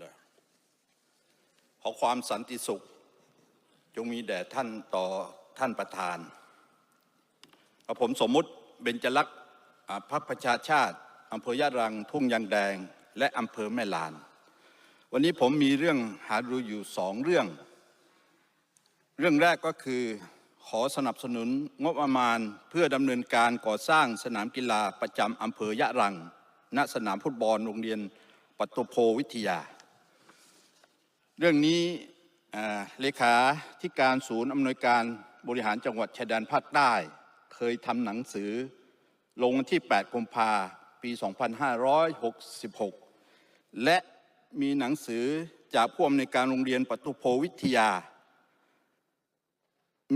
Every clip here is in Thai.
เลยขอความสันติสุข จงมีแด่ท่านต่อท่านประธานกับผมสมมุติเบญจลักษณ์พรรคประชาชาติอำเภอยะรังทุ่งยางแดง และอำเภอแม่ลาน วันนี้ผมมีเรื่องหารืออยู่สองเรื่อง เรื่องแรกก็คือขอสนับสนุนงบประมาณเพื่อดำเนินการก่อสร้างสนามกีฬาประจำอำเภอยะรัง ณสนามฟุตบอลโรงเรียนปัตโตโพวิทยา เรื่องนี้เลขาธิการศูนย์อำนวยการบริหารจังหวัดชายแดนภาคใต้ เคยทำหนังสือ ลงที่ 8 กุมภาปี 2566 และมีหนังสือจากผู้อำนวยการโรงเรียนปตตุโพวิทยา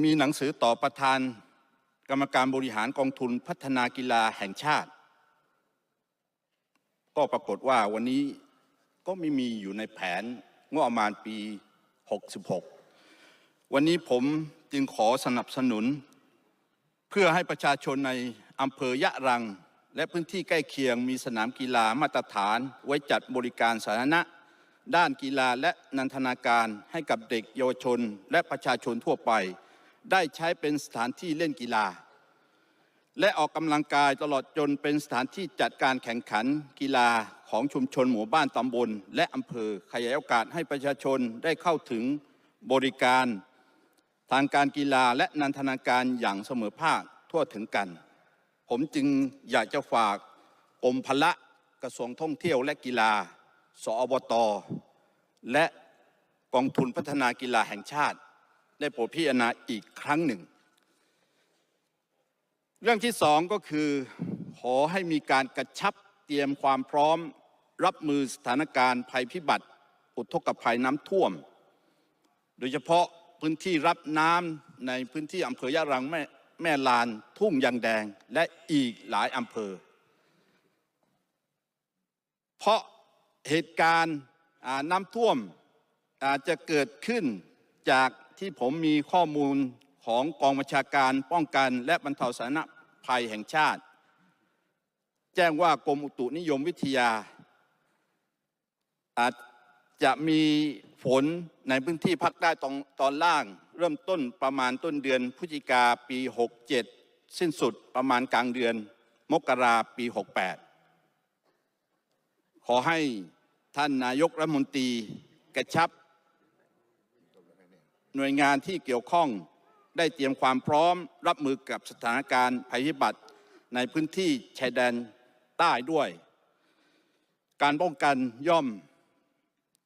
มีหนังสือต่อประธานกรรมการบริหารกองทุนพัฒนากีฬาแห่งชาติ ก็ปรากฏว่าวันนี้ก็ไม่มีอยู่ในแผน งบประมาณปี 66 วันนี้ผมจึงขอสนับสนุน เพื่อให้ประชาชนในอำเภอยะรัง และพื้นที่ใกล้เคียงมีสนามกีฬามาตรฐาน ไว้จัดบริการสาธารณะ ด้านกีฬาและนันทนาการให้กับเด็กเยาวชน และประชาชนทั่วไป ได้ใช้เป็นสถานที่เล่นกีฬาและออกกำลังกายตลอดจนเป็นสถานที่จัดการแข่งขันกีฬา ของชุมชนหมู่บ้านตำบล และอำเภอขยายโอกาสให้ประชาชนได้เข้าถึงบริการ ทางการกีฬาและนันทนาการอย่างเสมอภาคทั่วถึงกัน ผมจึงอยากจะฝากกรมพละกระทรวงท่องเที่ยวและกีฬา สอบต และกองทุนพัฒนากีฬาแห่งชาติ ได้โปรดพิจารณาอีกครั้งหนึ่ง เรื่องที่สองก็คือขอให้มีการกระชับเตรียมความพร้อม รับมือสถานการณ์ภัยพิบัติ อุทกภัยน้ำท่วม โดยเฉพาะพื้นที่รับน้ำในพื้นที่อำเภอยะรังแม่แม่ลานทุ่งยางแดงและอีกหลายอำเภอ เพราะเหตุการณ์น้ำท่วมอาจจะเกิดขึ้นจากที่ผมมีข้อมูลของกองบัญชาการป้องกันและบรรเทาสาธารณภัยแห่งชาติ แจ้งว่ากรมอุตุนิยมวิทยา อาจจะมีฝนในพื้นที่ภาคใต้ตอนตอนล่าง เริ่มต้นประมาณต้นเดือนพฤศจิกาปี 67 สิ้นสุดประมาณกลางเดือน มกราปี 68 ขอให้ท่านนายกรัฐมนตรีกระชับ หน่วยงานที่เกี่ยวข้องได้เตรียมความพร้อมรับมือกับสถานการณ์ภัยพิบัติในพื้นที่ชายแดนใต้ด้วย การป้องกันย่อม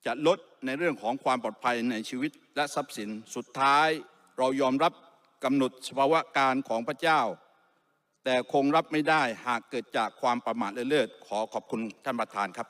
จะลดในเรื่องของความปลอดภัยในชีวิตและทรัพย์สินสุดท้ายเรายอมรับกำหนดสภาวะการของพระเจ้า แต่คงรับไม่ได้หากเกิดจากความประมาทเลิศขอขอบคุณท่านประธานครับ